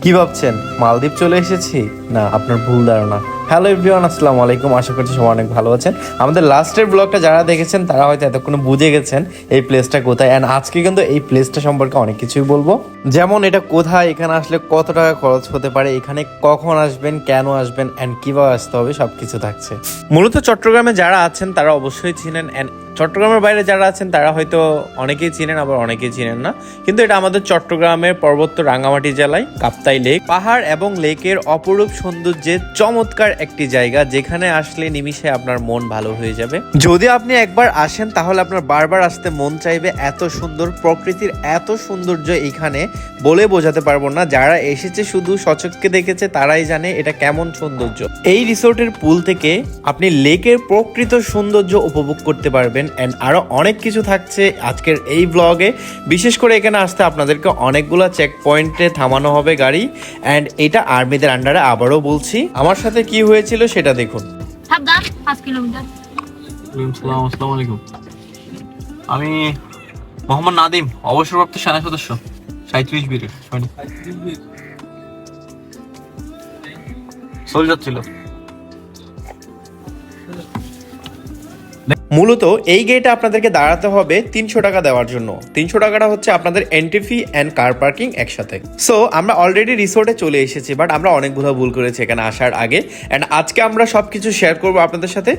কি ভাবছেন? মালদ্বীপ চলে এসেছি? না, আপনার ভুল ধারণা। হ্যালো এভরিওয়ান আসসালামু আলাইকুম। আশা করছি সবাই অনেক ভালো আছেন। আমাদের লাস্টের ব্লগটা যারা দেখেছেন, তারা হয়তো এতক্ষণ বুঝে গেছেন এই প্লেসটা কোথায়। অ্যান্ড আজকে কিন্তু এই প্লেসটা সম্পর্কে অনেক কিছুই বলব। যেমন এটা কোথায়, এখানে আসলে কত টাকা খরচ হতে পারে, এখানে কখন আসবেন, কেন আসবেন অ্যান্ড কীভাবে আসতে হবে সব কিছু থাকছে। মূলত চট্টগ্রামে যারা আছেন, তারা অবশ্যই চিনেন। অ্যান্ড চট্টগ্রামের বাইরে যারা আছেন, তারা হয়তো অনেকেই চিনেন, আবার অনেকেই চিনেন না। কিন্তু এটা আমাদের চট্টগ্রামের পর্বত্য রাঙ্গামাটি জেলায়, কাপ্তাই লেক। পাহাড় এবং লেকের অপরূপ সৌন্দর্যের চমৎকার একটি জায়গা, যেখানে আসলে নিমিষে আপনার মন ভালো হয়ে যাবে। যদি আপনি একবার আসেন, তাহলে আপনার বারবার আসতে মন চাইবে এত সুন্দর প্রকৃতির এত সৌন্দর্য এখানে, বলে বোঝাতে পারব না। যারা এসেছে শুধু সচককে দেখেছে, তারাই জানে এটা কেমন সৌন্দর্য। এই রিসোর্টের পুল থেকে আপনি লেকের প্রকৃত সৌন্দর্য উপভোগ করতে পারবেন। অ্যান্ড আরও অনেক কিছু থাকছে আজকের এই ব্লগে বিশেষ করে এখানে আসতে আপনাদেরকে অনেকগুলো চেক পয়েন্টে থামানো হবে গাড়ি। অ্যান্ড এটা আর্মিদের আন্ডারে আবারও বলছি। আমার সাথে কি হয়েছিল সেটা দেখুন। আমি মোহাম্মদ নাদিম অবসরপ্রাপ্ত সেনা সদস্য। সাঁত্রিশ বীরের সৈনিক সোলজার মূলত এই গেটে আপনাদেরকে দাঁড়াতে হবে তিনশো টাকা দেওয়ার জন্য। তিনশো টাকাটা হচ্ছে আপনাদের entry fee and car parking একসাথে। সো আমরা অলরেডি রিসোর্টে চলে এসেছি বাট আমরা অনেকগুলো ভুল করেছি এখানে আসার আগে। অ্যান্ড আজকে আমরা সব কিছু শেয়ার করব আপনাদের সাথে।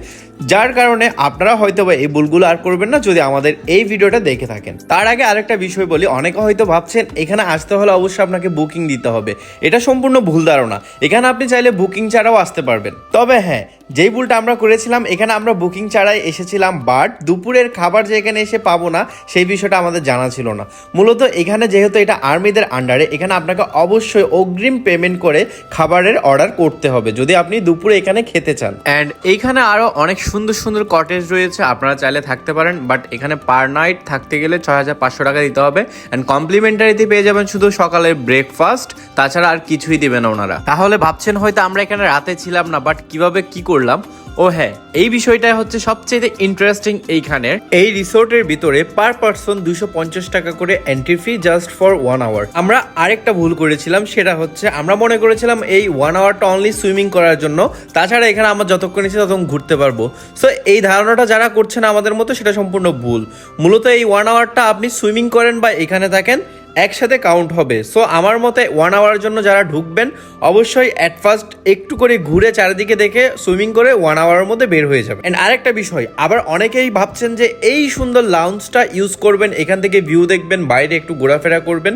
যার কারণে আপনারা হয়তো বা এই ভুলগুলো আর করবেন না যদি আমাদের এই ভিডিওটা দেখে থাকেন। তার আগে আরেকটা বিষয় বলি, অনেকে হয়তো ভাবছেন, এখানে আসতে হলে অবশ্যই আপনাকে বুকিং দিতে হবে। এটা সম্পূর্ণ ভুল ধারণা। এখানে আপনি চাইলে বুকিং ছাড়াও আসতে পারবেন। তবে হ্যাঁ যেই ভুলটা আমরা করেছিলাম, এখানে আমরা বুকিং ছাড়াই এসেছিলাম, বাট দুপুরের খাবার যে এখানে এসে পাবো না, সেই বিষয়টা আমাদের জানা ছিল না। মূলত এখানে যেহেতু এটা আর্মিদের আন্ডারে এখানে আপনাকে অবশ্যই অগ্রিম পেমেন্ট করে খাবারের অর্ডার করতে হবে, যদি আপনি দুপুরে এখানে খেতে চান। অ্যান্ড এইখানে আরও অনেক সুন্দর সুন্দর কটেজ রয়েছে, আপনারা চাইলে থাকতে পারেন বাট এখানে পার নাইট থাকতে গেলে ছয় হাজার পাঁচশো টাকা দিতে হবে। অ্যান্ড কমপ্লিমেন্টারিতে পেয়ে যাবেন শুধু সকালের ব্রেকফাস্ট তাছাড়া আর কিছুই দিবেন না ওনারা। তাহলে ভাবছেন হয়তো আমরা এখানে রাতে ছিলাম না বাট কীভাবে কি করলাম। ও হ্যাঁ এই বিষয়টা হচ্ছে সবচেয়ে ইন্টারেস্টিং এইখানের। এই রিসোর্টের ভিতরে পার পার্সন দুশো টাকা করে entry fee just for one hour আমরা আরেকটা ভুল করেছিলাম, সেটা হচ্ছে আমরা মনে করেছিলাম এই ওয়ান আওয়ারটা অনলি সুইমিং করার জন্য। তাছাড়া এখানে আমরা যতক্ষণ ইচ্ছে ততক্ষণ ঘুরতে পারব। সো এই ধারণাটা যারা করছেন আমাদের মতো, সেটা সম্পূর্ণ ভুল। মূলত এই ওয়ান আওয়ারটা আপনি সুইমিং করেন বা এখানে থাকেন একসাথে কাউন্ট হবে। সো আমার মতে ওয়ান আওয়ারের জন্য যারা ঢুকবেন, অবশ্যই অ্যাট ফার্স্ট একটু করে ঘুরে চারিদিকে দেখে সুইমিং করে ওয়ান আওয়ারের মধ্যে বের হয়ে যাবে অ্যান্ড আরেকটা বিষয়, আবার অনেকেই ভাবছেন যে এই সুন্দর লাউঞ্জটা ইউজ করবেন, এখান থেকে ভিউ দেখবেন, বাইরে একটু ঘোরাফেরা করবেন।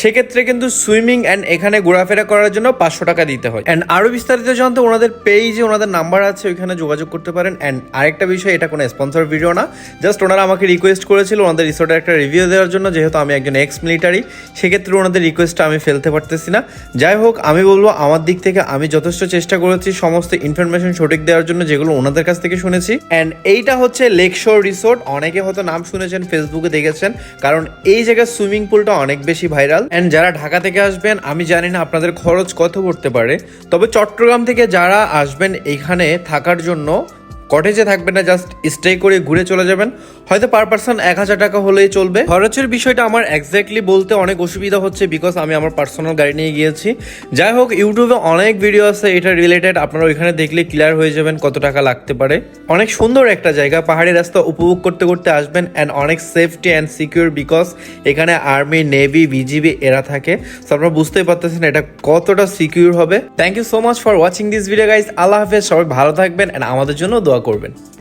সেক্ষেত্রে কিন্তু সুইমিং অ্যান্ড এখানে ঘোরাফেরা করার জন্য পাঁচশো টাকা দিতে হয়। অ্যান্ড আরও বিস্তারিত জানতে ওনাদের পেজে ওনাদের নাম্বার আছে, ওইখানে যোগাযোগ করতে পারেন। অ্যান্ড আরেকটা বিষয়, এটা কোনো স্পন্সর ভিডিও না জাস্ট ওনারা আমাকে রিকোয়েস্ট করেছিল ওনাদের রিসোর্টের একটা রিভিউ দেওয়ার জন্য, যেহেতু আমি একজন এক্স মিলিটারি সেক্ষেত্রে ওনাদের রিকোয়েস্টটা আমি ফেলতে পারতেছি না। যাই হোক, আমি বলব আমার দিক থেকে আমি যথেষ্ট চেষ্টা করেছি সমস্ত ইনফরমেশন সঠিক দেওয়ার জন্য, যেগুলো ওনাদের কাছ থেকে শুনেছি। অ্যান্ড এইটা হচ্ছে লেক শোর রিসোর্ট অনেকে হয়তো নাম শুনেছেন ফেসবুকে দেখেছেন, কারণ এই জায়গার সুইমিং পুলটা অনেক বেশি ভাইরাল অ্যান্ড যারা ঢাকা থেকে আসবেন, আমি জানি না আপনাদের খরচ কত পড়তে পারে। তবে চট্টগ্রাম থেকে যারা আসবেন এখানে থাকার জন্য কটেজে থাকবেন না জাস্ট স্টে করে ঘুরে চলে যাবেন। হয়তো পার পার্সন এক হাজার টাকা হলেই চলবে। খরচের বিষয়টা আমার এক্স্যাক্টলি বলতে অনেক অসুবিধা হচ্ছে বিকজ আমি আমার পার্সোনাল গাড়ি নিয়ে গিয়েছি। যাই হোক ইউটিউবে অনেক ভিডিও আছে, এটা রিলেটেড আপনারা ওইখানে দেখলে ক্লিয়ার হয়ে যাবেন কত টাকা লাগতে পারে। অনেক সুন্দর একটা জায়গা, পাহাড়ি রাস্তা উপভোগ করতে করতে আসবেন অ্যান্ড অনেক সেফটি অ্যান্ড সিকিউর বিকজ এখানে আর্মি নেভি বিজিবি এরা থাকে। তো আপনারা বুঝতেই পারতেছেন এটা কতটা সিকিউর হবে। Thank you so much for watching this video guys আল্লাহ হাফেজ, সবাই ভালো থাকবেন অ্যান্ড আমাদের জন্য দোয়া করবেন।